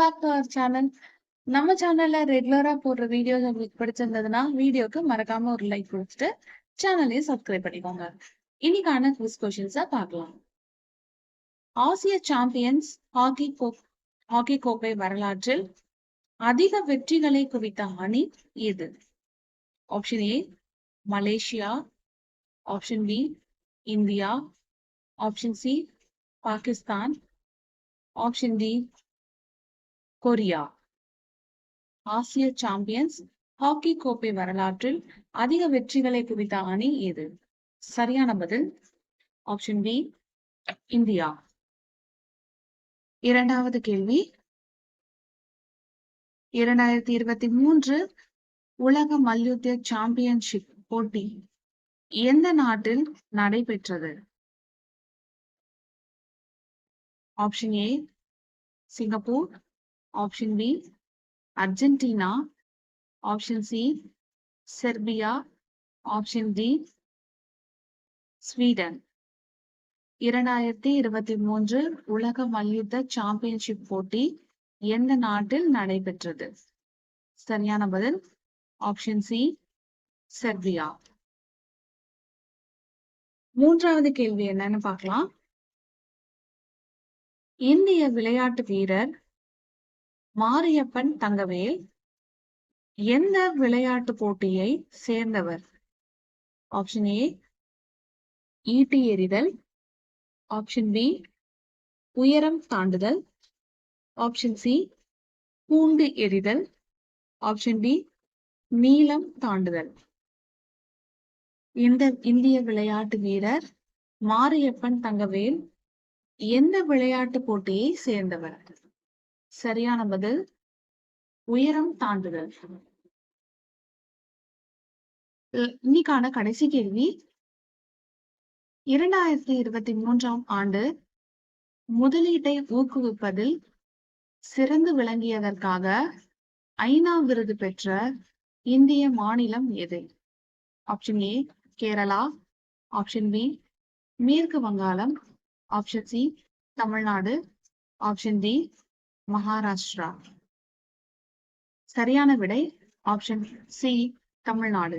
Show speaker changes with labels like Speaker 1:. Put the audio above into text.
Speaker 1: Back to our channel நம்ம சேனல்ல ரெகுலரா போடுற வீடியோஸ் உங்களுக்கு பிடிச்சிருந்ததுன்னா வீடியோக்கு மறக்காம ஒரு லைக் கொடுத்துட்டு சேனலையும் சப்ஸ்கிரைப் பண்ணிக்கோங்க. இன்னைக்கான குவிஸ் கொஷின்ஸ பார்க்கலாம். ஆசிய சாம்பியன்ஸ் ஹாக்கி கோ ஹாக்கி கோப்பை வரலாற்றில் அதிக வெற்றிகளை குவித்த அணி எது? Option A Malaysia. Option B India. Option C Pakistan. Option D Korea. ஆசிய சாம்பியன்ஸ் ஹாக்கி கோப்பை வரலாற்றில் அதிக வெற்றிகளை குவித்த அணி எது? சரியான பதில் ஆப்ஷன் பி இந்தியா. இரண்டாவது கேள்வி. இரண்டாயிரத்தி இருபத்தி மூன்று உலக மல்யுத்த சாம்பியன்ஷிப் போட்டி எந்த நாட்டில் நடைபெற்றது? Option A Singapore. Option B Argentina option C Serbia option D Sweden இரண்டாயிரத்தி இருபத்தி மூன்று உலக மல்யுத்த சாம்பியன்ஷிப் போட்டி எந்த நாட்டில் நடைபெற்றது? சரியான பதில் ஆப்ஷன் சி செர்பியா மூன்றாவது கேள்வி என்னன்னு பார்க்கலாம். இந்திய விளையாட்டு வீரர் மாரியப்பன் தங்கவேல் எந்த விளையாட்டு போட்டியை சேர்ந்தவர்? ஆப்ஷன் ஏ ஈட்டி எறிதல். ஆப்ஷன் பி உயரம் தாண்டுதல். ஆப்ஷன் சி பூண்டு எறிதல். ஆப்ஷன் டி நீளம் தாண்டுதல். இந்த இந்திய விளையாட்டு வீரர் மாரியப்பன் தங்கவேல் எந்த விளையாட்டு போட்டியை சேர்ந்தவர்? சரியான பதில் உயரம் தாண்டுதல். இன்னைக்கான கடைசி கேள்வி. இரண்டாயிரத்தி இருபத்தி மூன்றாம் ஆண்டு முதலீட்டை ஊக்குவிப்பதில் சிறந்து விளங்கியதற்காக ஐநா விருது பெற்ற இந்திய மாநிலம் எது? Option A Kerala. Option B மேற்கு வங்காளம். Option C Tamil Nadu. Option D Maharashtra. சரியான விடை ஆப்ஷன் சி தமிழ்நாடு.